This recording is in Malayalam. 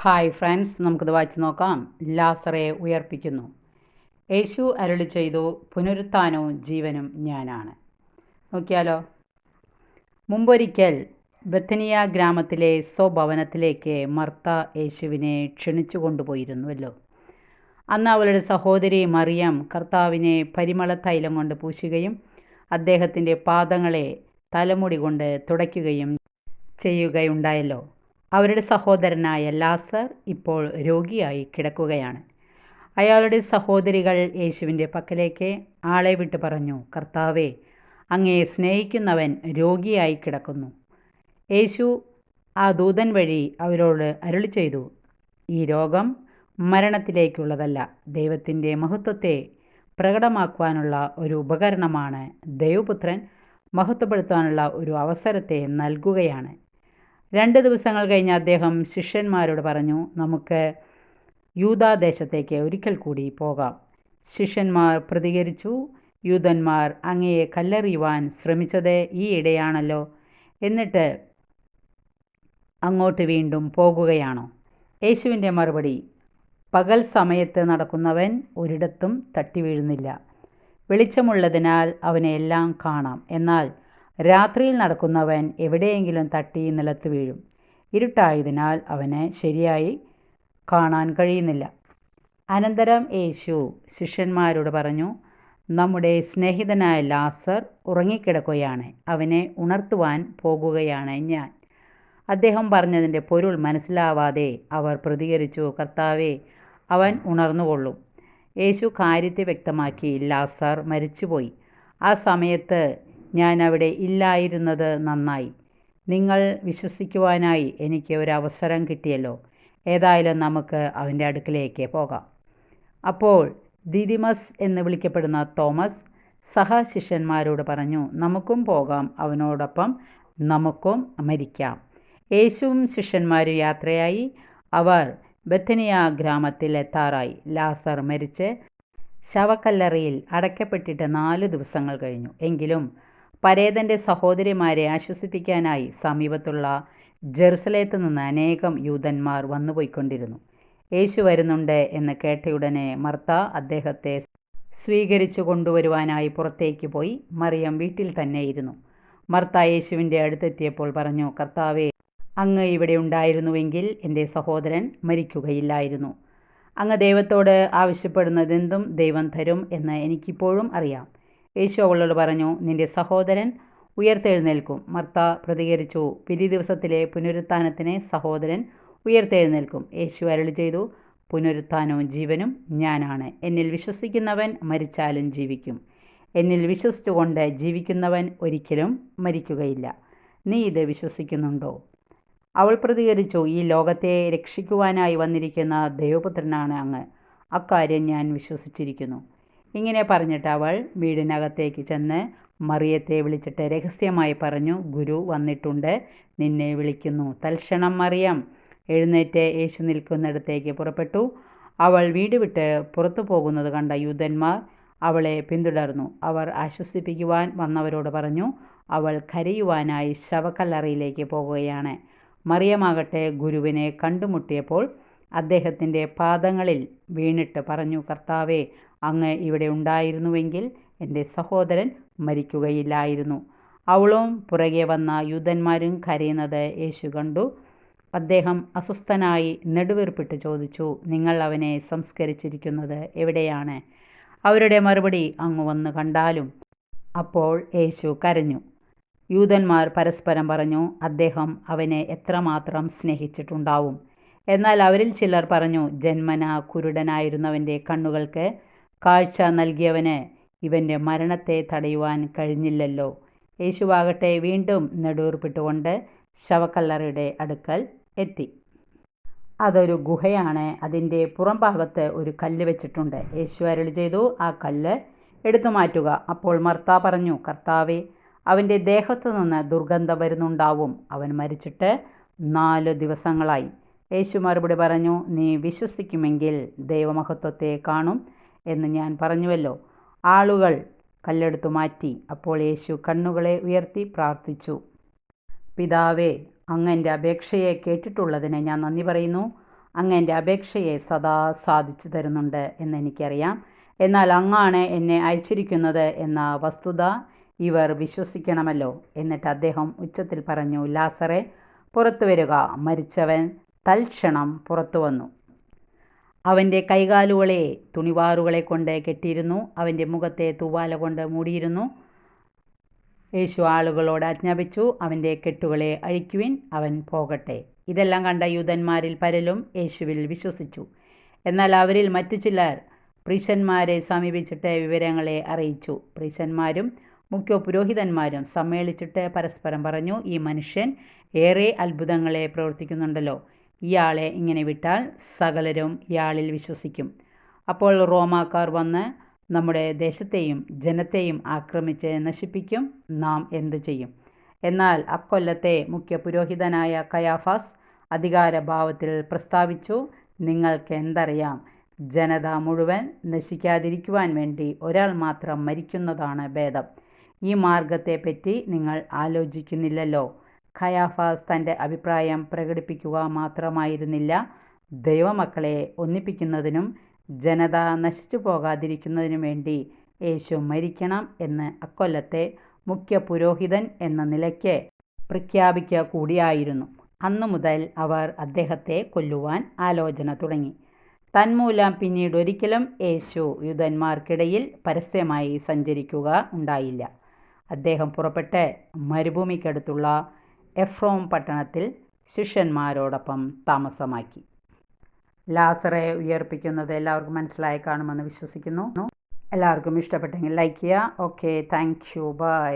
ഹായ് ഫ്രണ്ട്സ് നമുക്കിത് വായിച്ച് നോക്കാം. ലാസറെ ഉയർപ്പിക്കുന്നു. യേശു അരുളി ചെയ്തു പുനരുത്ഥാനവും ജീവനും ഞാനാണ്. നോക്കിയാലോ? മുമ്പൊരിക്കൽ ബത്തനിയ ഗ്രാമത്തിലെ സ്വഭവനത്തിലേക്ക് മർത്ത യേശുവിനെ ക്ഷണിച്ചു കൊണ്ടുപോയിരുന്നുവല്ലോ. അന്ന് അവളുടെ സഹോദരി മറിയം കർത്താവിനെ പരിമള തൈലം കൊണ്ട് പൂശുകയും അദ്ദേഹത്തിന്റെ പാദങ്ങളെ തലമുടി കൊണ്ട് തുടയ്ക്കുകയും ചെയ്യുകയുണ്ടായല്ലോ. അവരുടെ സഹോദരനായ ലാസർ ഇപ്പോൾ രോഗിയായി കിടക്കുകയാണ്. അയാളുടെ സഹോദരികൾ യേശുവിന്റെ പക്കലേക്ക് ആളെ വിട്ട് പറഞ്ഞു കർത്താവെ അങ്ങയെ സ്നേഹിക്കുന്നവൻ രോഗിയായി കിടക്കുന്നു. യേശു ആ ദൂതൻ വഴി അവരോട് അരുളി ചെയ്തു ഈ രോഗം മരണത്തിലേക്കുള്ളതല്ല ദൈവത്തിന്റെ മഹത്വത്തെ പ്രകടമാക്കുവാനുള്ള ഒരു ഉപകരണമാണ് ദൈവപുത്രൻ. മഹത്വപ്പെടുത്താനുള്ള ഒരു അവസരത്തെ നൽകുകയാണ്. രണ്ട് ദിവസങ്ങൾ കഴിഞ്ഞ് അദ്ദേഹം ശിഷ്യന്മാരോട് പറഞ്ഞു നമുക്ക് യൂതാദേശത്തേക്ക് ഒരിക്കൽ കൂടി പോകാം. ശിഷ്യന്മാർ പ്രതികരിച്ചു യൂതന്മാർ അങ്ങയെ കല്ലെറിയുവാൻ ശ്രമിച്ചത് ഈ ഇടയാണല്ലോ. എന്നിട്ട് അങ്ങോട്ട് വീണ്ടും പോകുകയാണോ? യേശുവിന്റെ മറുപടി പകൽ സമയത്ത് നടക്കുന്നവൻ ഒരിടത്തും തട്ടി വീഴുന്നില്ല. വെളിച്ചമുള്ളതിനാൽ അവനെ എല്ലാം കാണാം. എന്നാൽ രാത്രിയിൽ നടക്കുന്നവൻ എവിടെയെങ്കിലും തട്ടി നിലത്ത് വീഴും. ഇരുട്ടായതിനാൽ അവന് ശരിയായി കാണാൻ കഴിയുന്നില്ല. അനന്തരം യേശു ശിഷ്യന്മാരോട് പറഞ്ഞു നമ്മുടെ സ്നേഹിതനായ ലാസർ ഉറങ്ങിക്കിടക്കുകയാണ്. അവനെ ഉണർത്തുവാൻ പോകുകയാണ് ഞാൻ. അദ്ദേഹം പറഞ്ഞതിന്റെ പൊരുൾ മനസ്സിലാവാതെ അവർ പ്രതികരിച്ചു കർത്താവെ അവൻ ഉണർന്നുകൊള്ളും. യേശു കാര്യത്തെ വ്യക്തമാക്കി ലാസർ മരിച്ചുപോയി. ആ സമയത്ത് ഞാൻ അവിടെ ഇല്ലായിരുന്നത് നന്നായി. നിങ്ങൾ വിശ്വസിക്കുവാനായി എനിക്ക് ഒരു അവസരം കിട്ടിയല്ലോ. ഏതായാലും നമുക്ക് അവന്റെ അടുക്കിലേക്ക് പോകാം. അപ്പോൾ ദിദിമസ് എന്ന് വിളിക്കപ്പെടുന്ന തോമസ് സഹശിഷ്യന്മാരോട് പറഞ്ഞു നമുക്കും പോകാം. അവനോടൊപ്പം നമുക്കും മരിക്കാം. യേശുവും ശിഷ്യന്മാരും യാത്രയായി. അവർ ബത്തനിയ ഗ്രാമത്തിൽ എത്താറായി. ലാസർ മരിച്ച് ശവക്കല്ലറിയിൽ അടയ്ക്കപ്പെട്ടിട്ട് നാല് ദിവസങ്ങൾ കഴിഞ്ഞു. എങ്കിലും പരേതന്റെ സഹോദരിമാരെ ആശ്വസിപ്പിക്കാനായി സമീപത്തുള്ള ജെറുസലേത്ത് നിന്ന് അനേകം യൂതന്മാർ വന്നുപോയിക്കൊണ്ടിരുന്നു. യേശു വരുന്നുണ്ട് എന്ന് കേട്ടയുടനെ മർത്ത അദ്ദേഹത്തെ സ്വീകരിച്ചു കൊണ്ടുവരുവാനായി പുറത്തേക്ക് പോയി. മറിയം വീട്ടിൽ തന്നെ ഇരുന്നു മർത്ത യേശുവിന്റെ അടുത്തെത്തിയപ്പോൾ പറഞ്ഞു കർത്താവെ അങ്ങ് ഇവിടെ ഉണ്ടായിരുന്നുവെങ്കിൽ എന്റെ സഹോദരൻ മരിക്കുകയില്ലായിരുന്നു. അങ്ങ് ദൈവത്തോട് ആവശ്യപ്പെടുന്നതെന്തും ദൈവം തരും എന്ന് എനിക്കിപ്പോഴും അറിയാം. യേശു അവളോട് പറഞ്ഞു നിന്റെ സഹോദരൻ ഉയർത്തെഴുന്നേൽക്കും മർത്ത പ്രതികരിച്ചു. പിരി ദിവസത്തിലെ പുനരുത്ഥാനത്തിന് സഹോദരൻ ഉയർത്തെഴുന്നേൽക്കും. യേശു അരളി ചെയ്തു പുനരുത്ഥാനവും ജീവനും ഞാനാണ്. എന്നിൽ വിശ്വസിക്കുന്നവൻ മരിച്ചാലും ജീവിക്കും. എന്നിൽ വിശ്വസിച്ചുകൊണ്ട് ജീവിക്കുന്നവൻ ഒരിക്കലും മരിക്കുകയില്ല. നീ ഇത് വിശ്വസിക്കുന്നുണ്ടോ അവൾ പ്രതികരിച്ചു ഈ ലോകത്തെ രക്ഷിക്കുവാനായി വന്നിരിക്കുന്ന ദൈവപുത്രനാണ് അങ്ങ്. അക്കാര്യം ഞാൻ വിശ്വസിച്ചിരിക്കുന്നു. ഇങ്ങനെ പറഞ്ഞിട്ട് അവൾ വീടിനകത്തേക്ക് ചെന്ന് മറിയത്തെ വിളിച്ചിട്ട് രഹസ്യമായി പറഞ്ഞു ഗുരു വന്നിട്ടുണ്ട് നിന്നെ വിളിക്കുന്നു. തൽക്ഷണം മറിയം. എഴുന്നേറ്റ് യേശു നിൽക്കുന്നിടത്തേക്ക് പുറപ്പെട്ടു. അവൾ വീട് വിട്ട് പുറത്തു പോകുന്നത് കണ്ട യൂതന്മാർ അവളെ പിന്തുടർന്നു. അവർ ആശ്വസിപ്പിക്കുവാൻ വന്നവരോട് പറഞ്ഞു അവൾ കരയുവാനായി ശവക്കല്ലറയിലേക്ക് പോകുകയാണ്. മറിയമാകട്ടെ ഗുരുവിനെ കണ്ടുമുട്ടിയപ്പോൾ അദ്ദേഹത്തിന്റെ പാദങ്ങളിൽ വീണിട്ട് പറഞ്ഞു കർത്താവെ അങ്ങ് ഇവിടെ ഉണ്ടായിരുന്നുവെങ്കിൽ എന്റെ സഹോദരൻ മരിക്കുകയില്ലായിരുന്നു. അവളും പുറകെ വന്ന യൂതന്മാരും കരയുന്നത് യേശു കണ്ടു. അദ്ദേഹം അസ്വസ്ഥനായി നെടുവീർപ്പിട്ട് ചോദിച്ചു നിങ്ങൾ അവനെ സംസ്കരിച്ചിരിക്കുന്നത് എവിടെയാണ്? അവരുടെ മറുപടി അങ്ങ് വന്ന് കണ്ടാലും. അപ്പോൾ യേശു കരഞ്ഞു. യൂതന്മാർ പരസ്പരം പറഞ്ഞു അദ്ദേഹം അവനെ എത്രമാത്രം സ്നേഹിച്ചിട്ടുണ്ടാവും? എന്നാൽ അവരിൽ ചിലർ പറഞ്ഞു ജന്മന കുരുടനായിരുന്നവന്റെ കണ്ണുകൾക്ക് കാഴ്ച നൽകിയവന് ഇവന്റെ മരണത്തെ തടയുവാൻ കഴിഞ്ഞില്ലല്ലോ. യേശുവാകട്ടെ വീണ്ടും നെടൂർപ്പിട്ടുകൊണ്ട് ശവക്കല്ലറയുടെ അടുക്കൽ എത്തി. അതൊരു ഗുഹയാണ്. അതിന്റെ പുറംഭാഗത്ത് ഒരു കല്ല് വെച്ചിട്ടുണ്ട്. യേശു അരളി ചെയ്തു ആ കല്ല് എടുത്തു മാറ്റുക. അപ്പോൾ മർത്ത പറഞ്ഞു കർത്താവെ അവന്റെ ദേഹത്തു നിന്ന് ദുർഗന്ധം വരുന്നുണ്ടാവും. അവൻ മരിച്ചിട്ട് നാല് ദിവസങ്ങളായി. യേശു മറുപടി പറഞ്ഞു നീ വിശ്വസിക്കുമെങ്കിൽ ദൈവമഹത്വത്തെ കാണും. എന്ന് ഞാൻ പറഞ്ഞുവല്ലോ. ആളുകൾ കല്ലെടുത്തു മാറ്റി. അപ്പോൾ യേശു കണ്ണുകളെ ഉയർത്തി പ്രാർത്ഥിച്ചു. പിതാവേ അങ്ങന്റെ അപേക്ഷയെ കേട്ടിട്ടുള്ളതിന് ഞാൻ നന്ദി പറയുന്നു. അങ്ങന്റെ അപേക്ഷയെ സദാ സാധിച്ചു തരുന്നുണ്ട് എന്നെനിക്കറിയാം എന്നാൽ അങ്ങാണ് എന്നെ അയച്ചിരിക്കുന്നത് എന്ന വസ്തുത ഇവർ വിശ്വസിക്കണമല്ലോ എന്നിട്ട് അദ്ദേഹം ഉച്ചത്തിൽ പറഞ്ഞു ലാസറെ പുറത്തു വരിക. മരിച്ചവൻ തൽക്ഷണം പുറത്തു വന്നു. അവന്റെ കൈകാലുകളെ തുണിവാറുകളെ കൊണ്ട് കെട്ടിയിരുന്നു. അവന്റെ മുഖത്തെ തൂവാല കൊണ്ട് മൂടിയിരുന്നു. യേശു ആളുകളോട് ആജ്ഞാപിച്ചു അവന്റെ കെട്ടുകളെ അഴിക്കുവിൻ അവൻ പോകട്ടെ. ഇതെല്ലാം കണ്ട യൂതന്മാരിൽ പലരും യേശുവിൽ വിശ്വസിച്ചു. എന്നാൽ അവരിൽ മറ്റു ചിലർ പ്രീശന്മാരെ സമീപിച്ചിട്ട് വിവരങ്ങളെ അറിയിച്ചു. പ്രീശന്മാരും മുഖ്യ പുരോഹിതന്മാരും സമ്മേളിച്ചിട്ട് പരസ്പരം പറഞ്ഞു ഈ മനുഷ്യൻ ഏറെ അത്ഭുതങ്ങളെ പ്രവർത്തിക്കുന്നുണ്ടല്ലോ. ഇയാളെ ഇങ്ങനെ വിട്ടാൽ സകലരും ഇയാളിൽ വിശ്വസിക്കും. അപ്പോൾ റോമാക്കാർ വന്ന് നമ്മുടെ ദേശത്തെയും ജനത്തെയും ആക്രമിച്ച് നശിപ്പിക്കും. നാം എന്തു ചെയ്യും? എന്നാൽ അക്കൊല്ലത്തെ മുഖ്യ പുരോഹിതനായ കയാഫാസ് അധികാരഭാവത്തിൽ പ്രസ്താവിച്ചു നിങ്ങൾക്ക് എന്തറിയാം? ജനത മുഴുവൻ നശിക്കാതിരിക്കുവാൻ വേണ്ടി ഒരാൾ മാത്രം മരിക്കുന്നതാണ് ഭേദം. ഈ മാർഗത്തെപ്പറ്റി നിങ്ങൾ ആലോചിക്കുന്നില്ലല്ലോ. ഖയാഫാസ് തന്റെ അഭിപ്രായം പ്രകടിപ്പിക്കുക മാത്രമായിരുന്നില്ല. ദൈവമക്കളെ ഒന്നിപ്പിക്കുന്നതിനും ജനത നശിച്ചു പോകാതിരിക്കുന്നതിനും വേണ്ടി യേശു മരിക്കണം എന്ന് അക്കൊല്ലത്തെ മുഖ്യ പുരോഹിതൻ എന്ന നിലയ്ക്ക് പ്രഖ്യാപിക്കുക കൂടിയായിരുന്നു. അന്നു മുതൽ അവർ അദ്ദേഹത്തെ കൊല്ലുവാൻ ആലോചന തുടങ്ങി. തന്മൂലം പിന്നീട് ഒരിക്കലും യേശു യുധന്മാർക്കിടയിൽ പരസ്യമായി സഞ്ചരിക്കുക ഉണ്ടായില്ല. അദ്ദേഹം പുറപ്പെട്ട് മരുഭൂമിക്കടുത്തുള്ള എഫ്രോം പട്ടണത്തിൽ ശിഷ്യന്മാരോടൊപ്പം താമസമാക്കി. ലാസറെ ഉയർപ്പിക്കുന്നത് എല്ലാവർക്കും മനസ്സിലായി കാണുമെന്ന് വിശ്വസിക്കുന്നു. എല്ലാവർക്കും ഇഷ്ടപ്പെട്ടെങ്കിൽ ലൈക്ക് ചെയ്യുക. Okay thank you by